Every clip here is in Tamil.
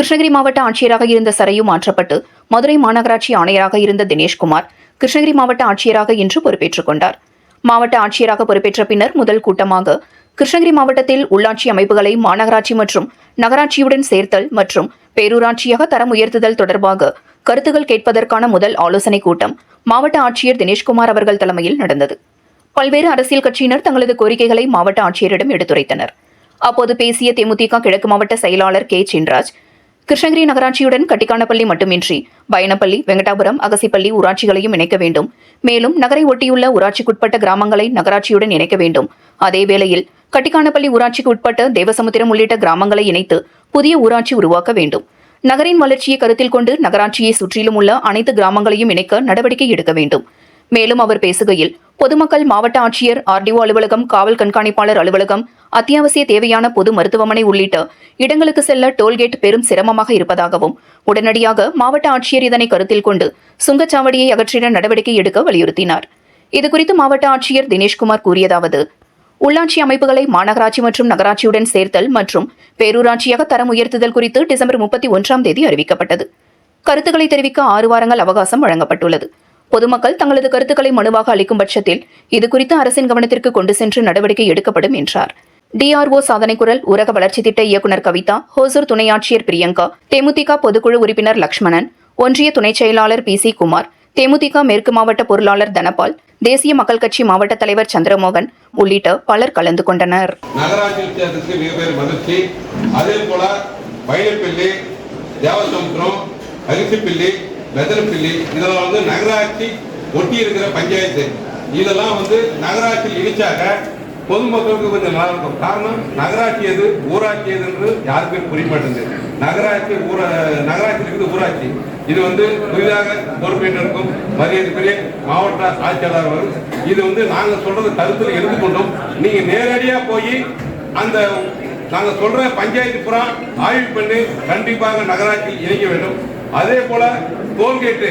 கிருஷ்ணகிரி மாவட்ட ஆட்சியராக இருந்த சரையு மாற்றப்பட்டு மதுரை மாநகராட்சி ஆணையராக இருந்த தினேஷ்குமார் கிருஷ்ணகிரி மாவட்ட ஆட்சியராக இன்று பொறுப்பேற்றுக் கொண்டார். மாவட்ட ஆட்சியராக பொறுப்பேற்ற பின்னர் முதல் கூட்டமாக கிருஷ்ணகிரி மாவட்டத்தில் உள்ளாட்சி அமைப்புகளை மாநகராட்சி மற்றும் நகராட்சியுடன் சேர்த்தல் மற்றும் பேரூராட்சியாக தரம் உயர்த்துதல் தொடர்பாக கருத்துகள் கேட்பதற்கான முதல் ஆலோசனைக் கூட்டம் மாவட்ட ஆட்சியர் தினேஷ்குமார் அவர்கள் தலைமையில் நடந்தது. பல்வேறு அரசியல் கட்சியினர் தங்களது கோரிக்கைகளை மாவட்ட ஆட்சியரிடம் எடுத்துரைத்தனர். அப்போது பேசிய தேமுதிக கிழக்கு மாவட்ட செயலாளர் கே. சின்ராஜ் கிருஷ்ணகிரி நகராட்சியுடன் கட்டிக்கானப்பள்ளி மட்டுமின்றி பயணப்பள்ளி வெங்கடாபுரம் அகசிப்பள்ளி ஊராட்சிகளையும் இணைக்க வேண்டும். மேலும் நகரை ஒட்டியுள்ள ஊராட்சிக்குட்பட்ட கிராமங்களை நகராட்சியுடன் இணைக்க வேண்டும். அதே வேளையில் கட்டிக்கானப்பள்ளி ஊராட்சிக்கு உட்பட்ட தேவசமுத்திரம் உள்ளிட்ட கிராமங்களை இணைத்து புதிய ஊராட்சி உருவாக்க வேண்டும். நகரின் வளர்ச்சியை கருத்தில் கொண்டு நகராட்சியை சுற்றிலும் உள்ள அனைத்து கிராமங்களையும் இணைக்க நடவடிக்கை எடுக்க வேண்டும். மேலும் அவர் பேசுகையில் பொதுமக்கள் மாவட்ட ஆட்சியர் ஆர்டிஓ அலுவலகம் காவல் கண்காணிப்பாளர் அலுவலகம் அத்தியாவசிய தேவையான பொது மருத்துவமனை உள்ளிட்ட இடங்களுக்கு செல்ல டோல்கேட் பெரும் சிரமமாக இருப்பதாகவும் உடனடியாக மாவட்ட ஆட்சியர் இதனை கருத்தில் கொண்டு சுங்கச்சாவடியை அகற்றிட நடவடிக்கை எடுக்க வலியுறுத்தினார். இதுகுறித்து மாவட்ட ஆட்சியர் தினேஷ்குமார் கூறியதாவது உள்ளாட்சி அமைப்புகளை மாநகராட்சி மற்றும் நகராட்சியுடன் சேர்த்தல் மற்றும் பேரூராட்சியாக தரம் உயர்த்துதல் குறித்து டிசம்பர் முப்பத்தி ஒன்றாம் தேதி அறிவிக்கப்பட்டது. கருத்துக்களை தெரிவிக்க ஆறு வாரங்கள் அவகாசம் வழங்கப்பட்டுள்ளது. பொதுமக்கள் தங்களது கருத்துக்களை மனுவாக அளிக்கும் பட்சத்தில் இதுகுறித்து அரசின் கவனத்திற்கு கொண்டு சென்று நடவடிக்கை எடுக்கப்படும் என்றார். டிஆர்ஓ சாதனைக்குரல் ஊரக வளர்ச்சி திட்ட இயக்குநர் கவிதா ஹோசூர் துணை ஆட்சியர் பிரியங்கா தேமுதிக பொதுக்குழு உறுப்பினர் லக்ஷ்மணன் ஒன்றிய துணைச் செயலாளர் பி சி குமார் தேமுதிக மேற்கு மாவட்ட பொருளாளர் தனபால் தேசிய மக்கள் கட்சி மாவட்ட தலைவர் சந்திரமோகன் உள்ளிட்ட பலர் கலந்து கொண்டனர். நகராட்சி சேர்த்ததுக்கு இதெல்லாம் வந்து நகராட்சி ஒட்டி இருக்கிற பஞ்சாயத்து இதெல்லாம் வந்து நகராட்சியில் இணைச்சாக பொதுமக்களுக்கு கொஞ்சம் நல்லா இருக்கும். காரணம் நகராட்சி எது? ஊராட்சி எது என்று யாருக்குமே புரிய மாட்டேங்குது நகராட்சி ஊரா நகராட்சி இருக்குது ஊராட்சி. இது வந்து புதிதாக பொறுப்பேற்றிருக்கும் மரியாதைக்குரிய மாவட்ட ஆட்சியாளர் அவர்கள். இது வந்து நாங்கள் சொல்றது கருத்தில் எடுத்துக்கொண்டோம் நீங்கள் நேரடியாக போய் அந்த நாங்கள் சொல்ற பஞ்சாயத்து புறா ஆய்வு பண்ணி கண்டிப்பாக நகராட்சி இணைக்க வேண்டும். அதே போல டோல்கேட்டு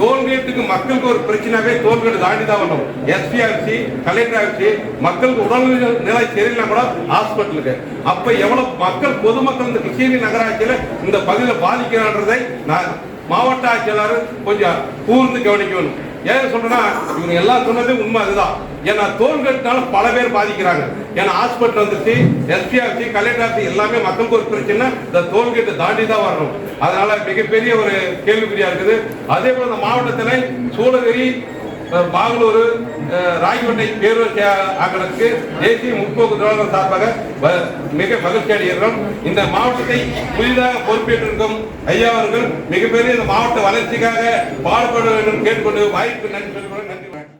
டோல்கேட்டுக்கு மக்களுக்கு ஒரு பிரச்சனைவே டோல்கேட் தாண்டி தான் வரணும் எஸ்பி ஆஃபீஸி கலெக்டர் ஆஃபீஸி மக்களுக்கு உடல்நிலை நிலை சரியில்லை கூட ஹாஸ்பிட்டலுக்கு. அப்ப எவ்வளவு மக்கள் பொதுமக்கள் இந்த கிருஷ்ணகிரி நகராட்சியில இந்த பகுதியில் பாதிக்கிறான்றதை நான் மாவட்ட ஆட்சியாளர் கொஞ்சம் கூர்ந்து கவனிக்கணும். ஏன் சொல்றேன்னா இவங்க எல்லாம் சொன்னது உண்மை அதுதான். ஏன்னா தோல்கட்டினால பல பேர் பாதிக்கிறாங்க. ஏன்னா ஹாஸ்பிட்டல் வந்துச்சு எஸ்பி ஆஃபீஸ் கலெக்டர் ஆஃபீஸ் எல்லாமே மக்களுக்கு ஒரு பிரச்சனை. இந்த டோல்கேட்டை தாண்டி தான் வரணும். அதனால மிகப்பெரிய ஒரு கேள்விக்குறியா இருக்குது. அதே போல இந்த மாவட்டத்தில் சூளகிரி அஹ், பாகலூர் அஹ், ராயக்கோட்டை ஆக்களுக்கு தேசிய முற்போக்கு தோழர்கள் சார்பாக மிக மகிழ்ச்சி அடைகிறோம். இந்த மாவட்டத்தை புதிதாக பொறுப்பேற்றிருக்கும் ஐயா அவர்கள் மிகப்பெரிய இந்த மாவட்ட வளர்ச்சிக்காக பாடுபட வேண்டும் கேட்டுக்கொண்டு வாய்ப்பு நன்றி